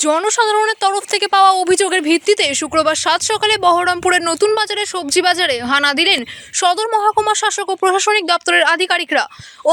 জনসাধারণের তরফ থেকে পাওয়া অভিযোগের ভিত্তিতে শুক্রবার সাত সকালে বহরমপুরের নতুন বাজারে সবজি বাজারে হানা দিলেন সদর মহকুমা শাসক ও প্রশাসনিক দপ্তরের আধিকারিকরা।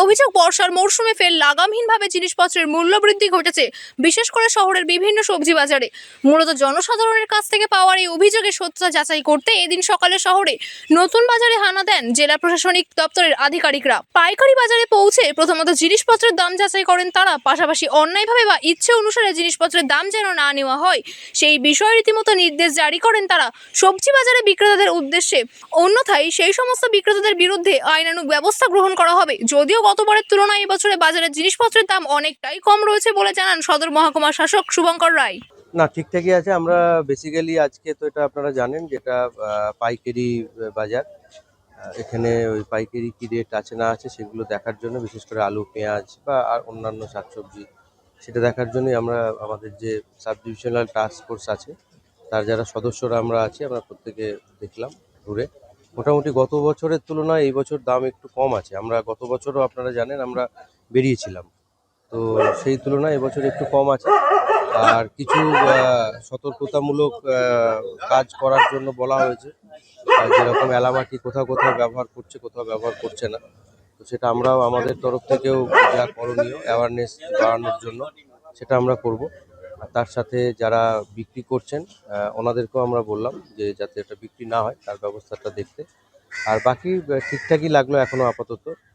অভিযোগ, বর্ষার মরশুমে ফের লাগামহীনভাবে জিনিসপত্রের মূল্য বৃদ্ধি ঘটেছে, বিশেষ করে শহরের বিভিন্ন সবজি বাজারে। মূলত জনসাধারণের কাছ থেকে পাওয়ার এই অভিযোগের সত্যতা যাচাই করতে এদিন সকালে শহরে নতুন বাজারে হানা দেন জেলা প্রশাসনিক দপ্তরের আধিকারিকরা। পাইকারি বাজারে পৌঁছে প্রথমত জিনিসপত্রের দাম যাচাই করেন তারা, পাশাপাশি অন্যায়ভাবে বা ইচ্ছে অনুসারে জিনিসপত্রের দাম যেন না নেওয়া হয়। সেই বিষয়ে রীতিমতো নির্দেশ জারি করেন তারা। সবজি বাজারে বিক্রেতাদের উদ্দেশ্যে। অন্যথায় সেই সমস্ত বিক্রেতাদের বিরুদ্ধে আইনানুগ ব্যবস্থা গ্রহণ করা হবে। যদিও গতবারের তুলনায় এবছরে বাজারের জিনিসপত্রের দাম অনেকটাই কম রয়েছে বলে জানান সদর মহকুমা শাসক শুভঙ্কর রায়। না ঠিকঠাকই আছে। আমরা বেসিক্যালি আজকে তো এটা আপনারা জানেন যেটা পাইকারি বাজার। এখানে ওই পাইকারি কি রেট আছে না আছে সেগুলো দেখার জন্য বিশেষ করে আলু, পেঁয়াজ বা অন্যান্য শাকসবজি সেটা দেখার জন্যই আমরা আমাদের যে সাব ডিভিশনাল টাস্ক ফোর্স আছে, তার যারা সদস্যরা আমরা আছি, আমরা প্রত্যেকে দেখলাম ঘুরে। মোটামুটি গত বছরের তুলনায় এই বছর দাম একটু কম আছে। আমরা গত বছরও আপনারা জানেন আমরা বেরিয়েছিলাম। তো সেই তুলনায় এবছর একটু কম আছে। আর কিছু সতর্কতামূলক কাজ করার জন্য বলা হয়েছে। যেরকম এলামাটি কোথাও কোথাও ব্যবহার করছে, কোথাও ব্যবহার করছে না। তো সেটা আমরাও আমাদের তরফ থেকেও যা করণীয় অ্যাওয়ারনেস বাড়ানোর জন্য সেটা আমরা করব। আর তার সাথে যারা বিক্রি করছেন ওনাদেরকেও আমরা বললাম যে যাতে এটা বিক্রি না হয়, তার ব্যবস্থাটা দেখতে। আর বাকি ঠিকঠাকই লাগল এখনও আপাতত।